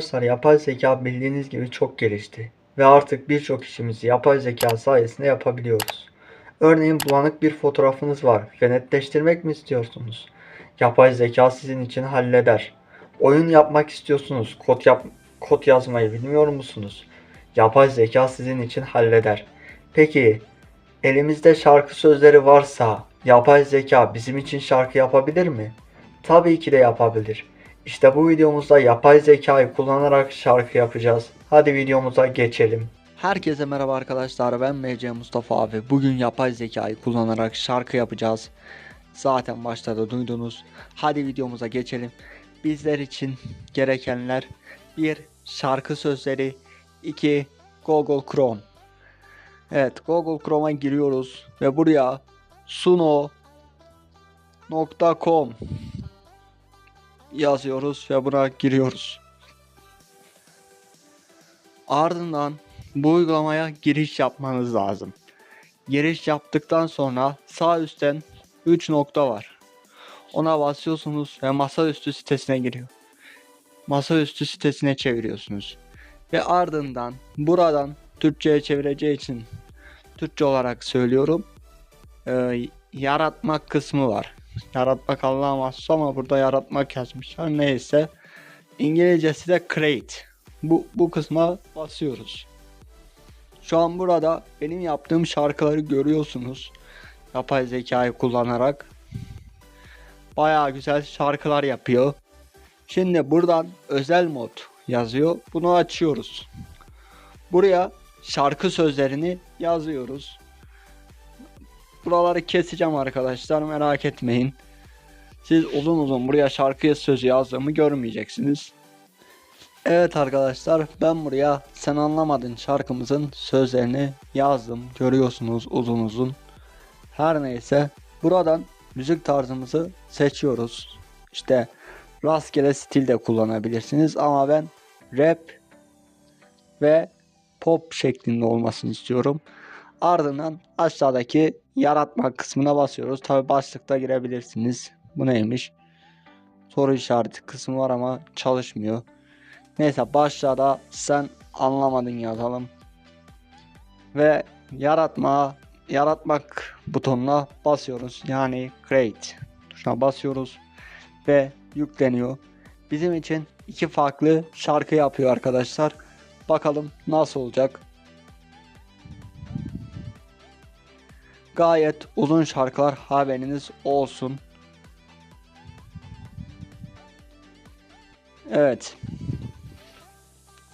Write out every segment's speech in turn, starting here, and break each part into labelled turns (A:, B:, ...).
A: Arkadaşlar yapay zeka bildiğiniz gibi çok gelişti ve artık birçok işimizi yapay zeka sayesinde yapabiliyoruz. Örneğin bulanık bir fotoğrafınız var ve netleştirmek mi istiyorsunuz? Yapay zeka sizin için halleder. Oyun yapmak istiyorsunuz, kod yap kod yazmayı bilmiyor musunuz? Yapay zeka sizin için halleder. Peki elimizde şarkı sözleri varsa yapay zeka bizim için şarkı yapabilir mi? Tabii ki de yapabilir. İşte bu videomuzda yapay zekayı kullanarak şarkı yapacağız. Hadi videomuza geçelim. Herkese merhaba arkadaşlar ben MC Mustafa abi. Bugün yapay zekayı kullanarak şarkı yapacağız. Zaten başta da duydunuz. Hadi videomuza geçelim. Bizler için gerekenler 1. Şarkı sözleri 2. Google Chrome Evet Google Chrome'a giriyoruz ve buraya suno.com yazıyoruz ve buna giriyoruz. Ardından bu uygulamaya giriş yapmanız lazım. Giriş yaptıktan sonra sağ üstten 3 nokta var. Ona basıyorsunuz ve masaüstü sitesine giriyor. Masaüstü sitesine çeviriyorsunuz. Ve ardından buradan Türkçe'ye çevireceği için Türkçe olarak söylüyorum. Ee, yaratmak kısmı var. Yaratmak Allah'a mahsus ama burada yaratmak yazmışlar. Neyse. İngilizcesi de create. Bu, bu kısma basıyoruz. Şu an burada benim yaptığım şarkıları görüyorsunuz. Yapay zekayı kullanarak. Baya güzel şarkılar yapıyor. Şimdi buradan özel mod yazıyor. Bunu açıyoruz. Buraya şarkı sözlerini yazıyoruz. Buraları keseceğim arkadaşlar merak etmeyin. Siz uzun uzun buraya şarkıya sözü yazdığımı görmeyeceksiniz. Evet arkadaşlar ben buraya sen anlamadın şarkımızın sözlerini yazdım. Görüyorsunuz uzun uzun. Her neyse buradan müzik tarzımızı seçiyoruz. İşte rastgele stil de kullanabilirsiniz ama ben rap ve pop şeklinde olmasını istiyorum. Ardından aşağıdaki yaratma kısmına basıyoruz. Tabi başlıkta girebilirsiniz. Bu neymiş? Soru işareti kısmı var ama çalışmıyor. Neyse başlığa sen anlamadın yazalım. Ve yaratma yaratmak butonuna basıyoruz. Yani create tuşuna basıyoruz ve yükleniyor. Bizim için iki farklı şarkı yapıyor arkadaşlar. Bakalım nasıl olacak. Gayet uzun şarkılar haberiniz olsun. Evet.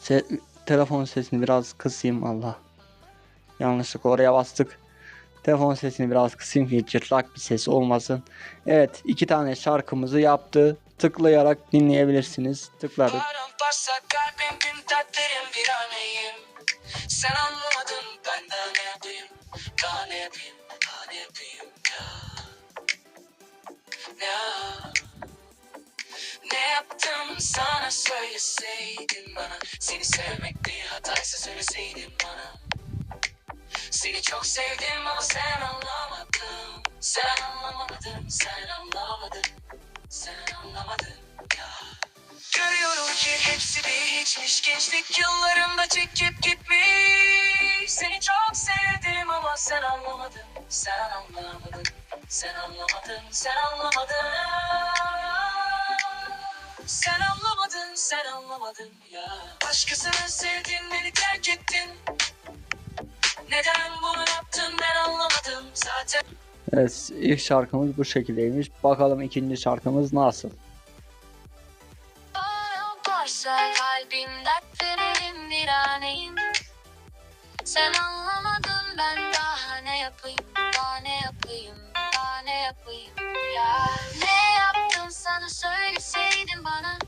A: Se telefon sesini biraz kısayım Allah. Yanlışlıkla oraya bastık. Telefon sesini biraz kısayım ki cırtlak bir ses olmasın. Evet iki tane şarkımızı yaptı. Tıklayarak dinleyebilirsiniz. Tıkladık.
B: Sen anlamadın ben sana söyleseydin bana Seni sevmek bir hataysa söyleseydin bana Seni çok sevdim ama sen anlamadın Sen anlamadın sen anlamadın Sen anlamadın ya Görüyorum ki hepsi bir Gençlik yıllarımda çekip gitmiş. Seni çok sevdim ama sen anlamadın. Sen anlamadın. Sen anlamadın. Sen anlamadın. Sen anlamadın. Sen anlamadın. Ya Başkasını sevdin beni terk ettin. Neden bunu yaptın? Ben anlamadım. Zaten
A: Evet ilk şarkımız bu şekildeymiş. Bakalım ikinci şarkımız nasıl?
C: Paramparça kalbim dertlerim bir aneyim Sen anlamadın ben daha ne yapayım Daha ne yapayım Daha ne yapayım ya? Ne yaptım sana söyleseydin bana?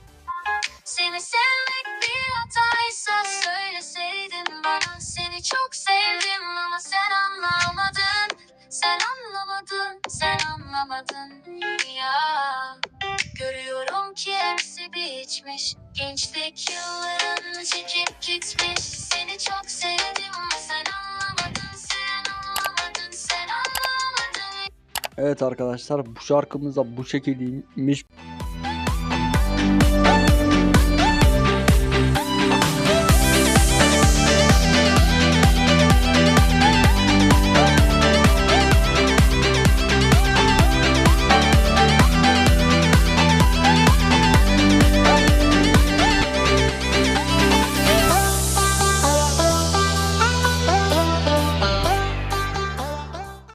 C: Seni sevmek bir hataysa söyleseydin bana. Seni çok sevdim ama sen anlamadın. Sen anlamadın Sen anlamadın ya. Görüyorum ki hepsi bir içmiş Gençlik yıllarını çekip gitmiş. Seni çok sevdim ama sen
A: Evet arkadaşlar bu şarkımız da bu şekildeymiş.